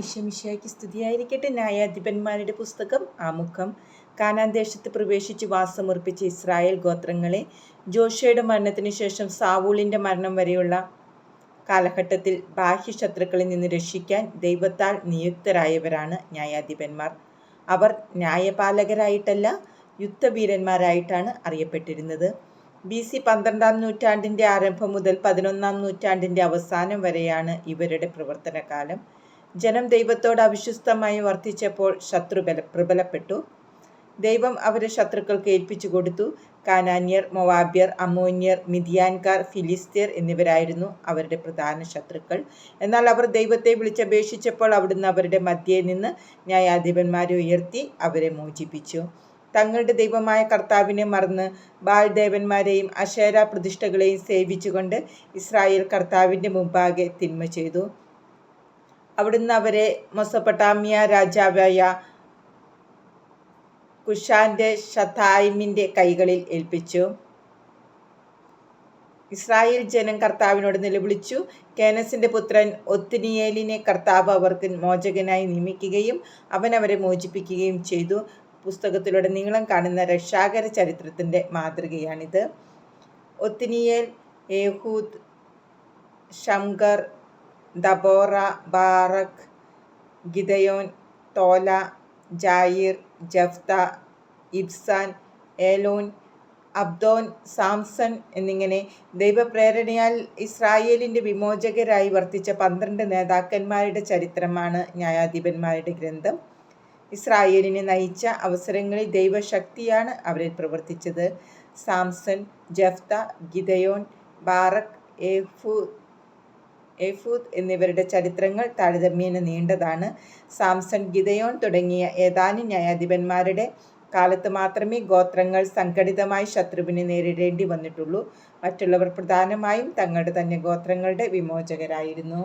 ഈശമിശയ്ക്ക് സ്തുതിയായിരിക്കട്ടെ. ന്യായാധിപന്മാരുടെ പുസ്തകം ആമുഖം. കാനാൻ ദേശത്ത് പ്രവേശിച്ച് വാസമുറപ്പിച്ച ഇസ്രായേൽ ഗോത്രങ്ങളെ ജോഷയുടെ മരണത്തിന് ശേഷം സാവൂളിന്റെ മരണം വരെയുള്ള കാലഘട്ടത്തിൽ ബാഹ്യ ശത്രുക്കളിൽ നിന്ന് രക്ഷിക്കാൻ ദൈവത്താൽ നിയുക്തരായവരാണ് ന്യായാധിപന്മാർ. അവർ ന്യായപാലകരായിട്ടല്ല യുദ്ധവീരന്മാരായിട്ടാണ് അറിയപ്പെട്ടിരുന്നത്. ബി സി പന്ത്രണ്ടാം നൂറ്റാണ്ടിന്റെ ആരംഭം മുതൽ പതിനൊന്നാം നൂറ്റാണ്ടിന്റെ അവസാനം വരെയാണ് ഇവരുടെ പ്രവർത്തനകാലം. ജനം ദൈവത്തോട് അവിശ്വസ്തമായി വർദ്ധിച്ചപ്പോൾ ശത്രു ബല പ്രബലപ്പെട്ടു. ദൈവം അവരെ ശത്രുക്കൾക്ക് ഏൽപ്പിച്ചു കൊടുത്തു. കാനാന്യർ മൊവാബ്യർ അമോന്യർ മിതിയാൻകാർ ഫിലിസ്തീർ എന്നിവരായിരുന്നു അവരുടെ പ്രധാന ശത്രുക്കൾ. എന്നാൽ അവർ ദൈവത്തെ വിളിച്ചപേക്ഷിച്ചപ്പോൾ അവിടുന്ന് അവരുടെ മധ്യയിൽ നിന്ന് ന്യായാധിപന്മാരെ ഉയർത്തി അവരെ മോചിപ്പിച്ചു. തങ്ങളുടെ ദൈവമായ കർത്താവിനെ മറന്ന് ബാൽദേവന്മാരെയും അശേര പ്രതിഷ്ഠകളെയും സേവിച്ചുകൊണ്ട് ഇസ്രായേൽ കർത്താവിന്റെ മുമ്പാകെ തിന്മ ചെയ്തു. അവിടുന്ന് അവരെ മൊസപ്പൊട്ടാമിയ രാജാവായ കുഷാന്റെ ഷതായിമിന്റെ കൈകളിൽ ഏൽപ്പിച്ചു. ഇസ്രായേൽ ജനം കർത്താവിനോട് നിലവിളിച്ചു. കേനസിന്റെ പുത്രൻ ഒത്തിനിയേലിനെ കർത്താവ് അവർക്ക് മോചകനായി നിയമിക്കുകയും അവൻ അവരെ മോചിപ്പിക്കുകയും ചെയ്തു. പുസ്തകത്തിലൂടെ നീളം കാണുന്ന രക്ഷാകര ചരിത്രത്തിന്റെ മാതൃകയാണിത്. Othniel Ehud Shamgar Deborah Barak Gideon Tola Jair Jephthah Ibzan Elon Abdon Samson എന്നിങ്ങനെ ദൈവപ്രേരണയാൽ ഇസ്രായേലിന്റെ വിമോചകരായി വർത്തിച്ച പന്ത്രണ്ട് നേതാക്കന്മാരുടെ ചരിത്രമാണ് ന്യായാധിപന്മാരുടെ ഗ്രന്ഥം. ഇസ്രായേലിനെ നയിച്ച അവസരങ്ങളിൽ ദൈവശക്തിയാണ് അവരിൽ പ്രവർത്തിച്ചത്. സാംസൺ ജഫ്ത ഗിദയോൻ ബാറക് ഏഫു എഫൂദ് എന്നിവരുടെ ചരിത്രങ്ങൾ താരതമ്യേന നീണ്ടതാണ്. സാംസൺ ഗിതയോൺ തുടങ്ങിയ ഏതാനും ന്യായാധിപന്മാരുടെ കാലത്ത് മാത്രമേ ഗോത്രങ്ങൾ സംഘടിതമായി ശത്രുവിനെ നേരിടേണ്ടി വന്നിട്ടുള്ളൂ. മറ്റുള്ളവർ പ്രധാനമായും തങ്ങളുടെ തന്നെ ഗോത്രങ്ങളുടെ വിമോചകരായിരുന്നു.